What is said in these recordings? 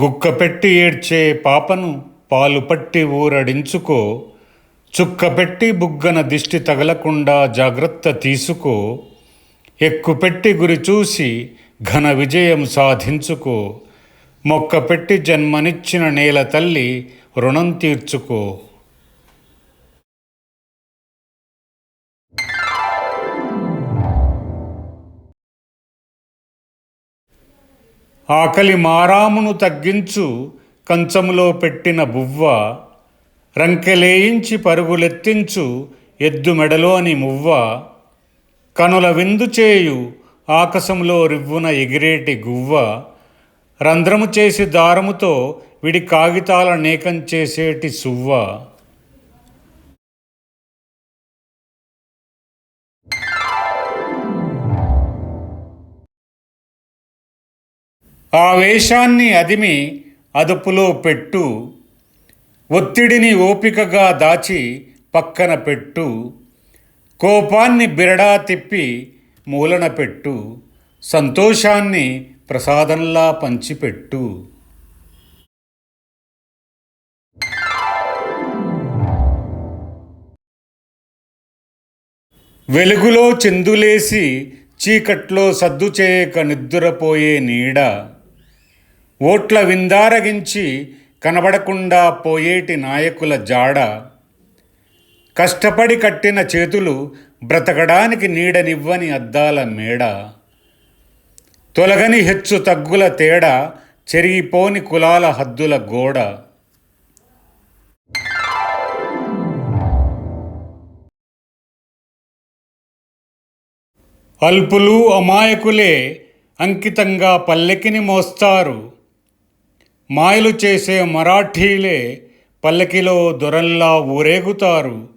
గుక్క పెట్టి ఏడ్చే పాపను పాలు పట్టి ఊరడించుకో చుక్కపెట్టి బుగ్గన దిష్టి తగలకుండా జాగ్రత్త తీసుకో ఎక్కుపెట్టి గురి చూసి ఘన విజయం సాధించుకో మొక్కపెట్టి జన్మనిచ్చిన నేల తల్లి రుణం తీర్చుకో. ఆకలి మారామును తగ్గించు కంచములో పెట్టిన బువ్వ రంకెలేయించి పరుగులెత్తించు ఎద్దు మెడలోని మువ్వ కనుల విందు చేయు ఆకాశంలో రివ్వున ఎగిరేటి గువ్వ రంధ్రము చేసి దారముతో విడి కాగితాల నేకం చేసేటి సువ్వ. ఆ వేషాన్ని అదిమి అదుపులో పెట్టు ఒత్తిడిని ఓపికగా దాచి పక్కన పెట్టు కోపాన్ని బిరడా తిప్పి మూలన పెట్టు సంతోషాన్ని ప్రసాదంలా పంచిపెట్టు. వెలుగులో చెందులేసి చీకట్లో సద్దు చేయక నిద్దురపోయే నీడ ఓట్ల విందారగించి కనబడకుండా పోయేటి నాయకుల జాడ. కష్టపడి కట్టిన చేతులు బ్రతకడానికి నీడనివ్వని అద్దాల మేడ. తొలగని హెచ్చు తగ్గుల తేడా చెరిగిపోని కులాల హద్దుల గోడ. అల్పులు అమాయకులే అంకితంగా పల్లెకిని మోస్తారు. మాయలు చేసే మరాఠీలే పల్లకిలో దొరల్లా ఊరేగుతారు.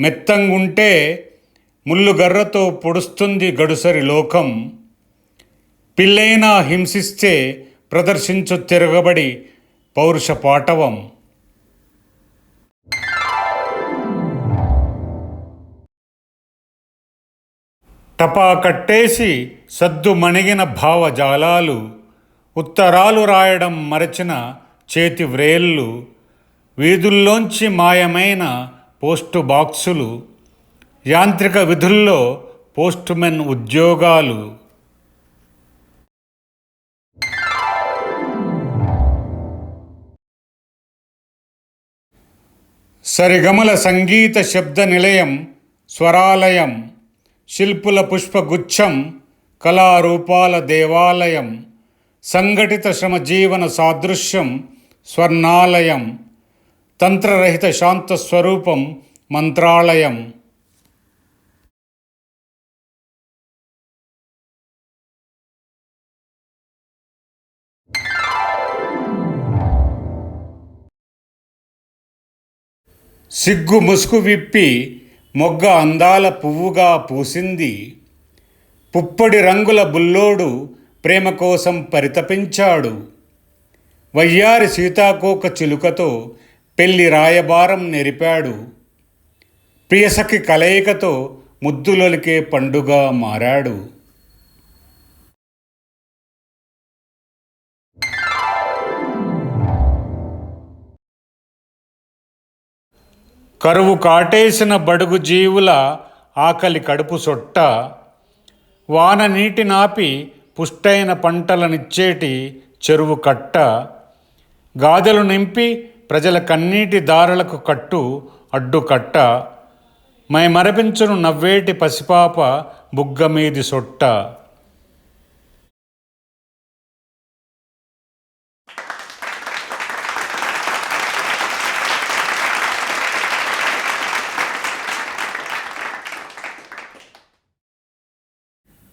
మెత్తంగుంటే ముల్లుగర్రతో పొడుస్తుంది గడుసరి లోకం. పిల్లైనా హింసిస్తే ప్రదర్శించు తిరగబడి పౌరుష పాటవం. టపా కట్టేసి సద్దు మణిగిన భావజాలాలు. ఉత్తరాలు రాయడం మరచిన చేతి వ్రేళ్ళు వీధుల్లోంచి మాయమైన పోస్టు బాక్సులు యాంత్రిక విధుల్లో పోస్టుమెన్ ఉద్యోగాలు. సరిగమల సంగీత శబ్ద నిలయం స్వరాలయం శిల్పుల పుష్పగుచ్ఛం కళారూపాల దేవాలయం. సంఘటిత శ్రమజీవన సాదృశ్యం స్వర్ణాలయం తంత్రరహిత శాంత స్వరూపం మంత్రాలయం. సిగ్గు ముసుగు విప్పి మొగ్గ అందాల పువ్వుగా పూసింది. పుప్పొడి రంగుల బుల్లోడు ప్రేమ కోసం పరితపించాడు. వయ్యారి సీతాకోక చిలుకతో పెళ్ళి రాయబారం నెరిపాడు. ప్రియసఖి కలయికతో ముద్దులొలికే పండుగ మారాడు. కరువు కాటేసిన బడుగు జీవుల ఆకలి కడుపు సొట్ట. వాన నీటి నాపి పుష్టైన పంటలనిచ్చేటి చెరువు కట్ట గాదెలు నింపి ప్రజల కన్నీటి దారులకు కట్టు అడ్డు కట్ట మై మరపించును నవ్వేటి పసిపాప బుగ్గ మీది సొట్ట.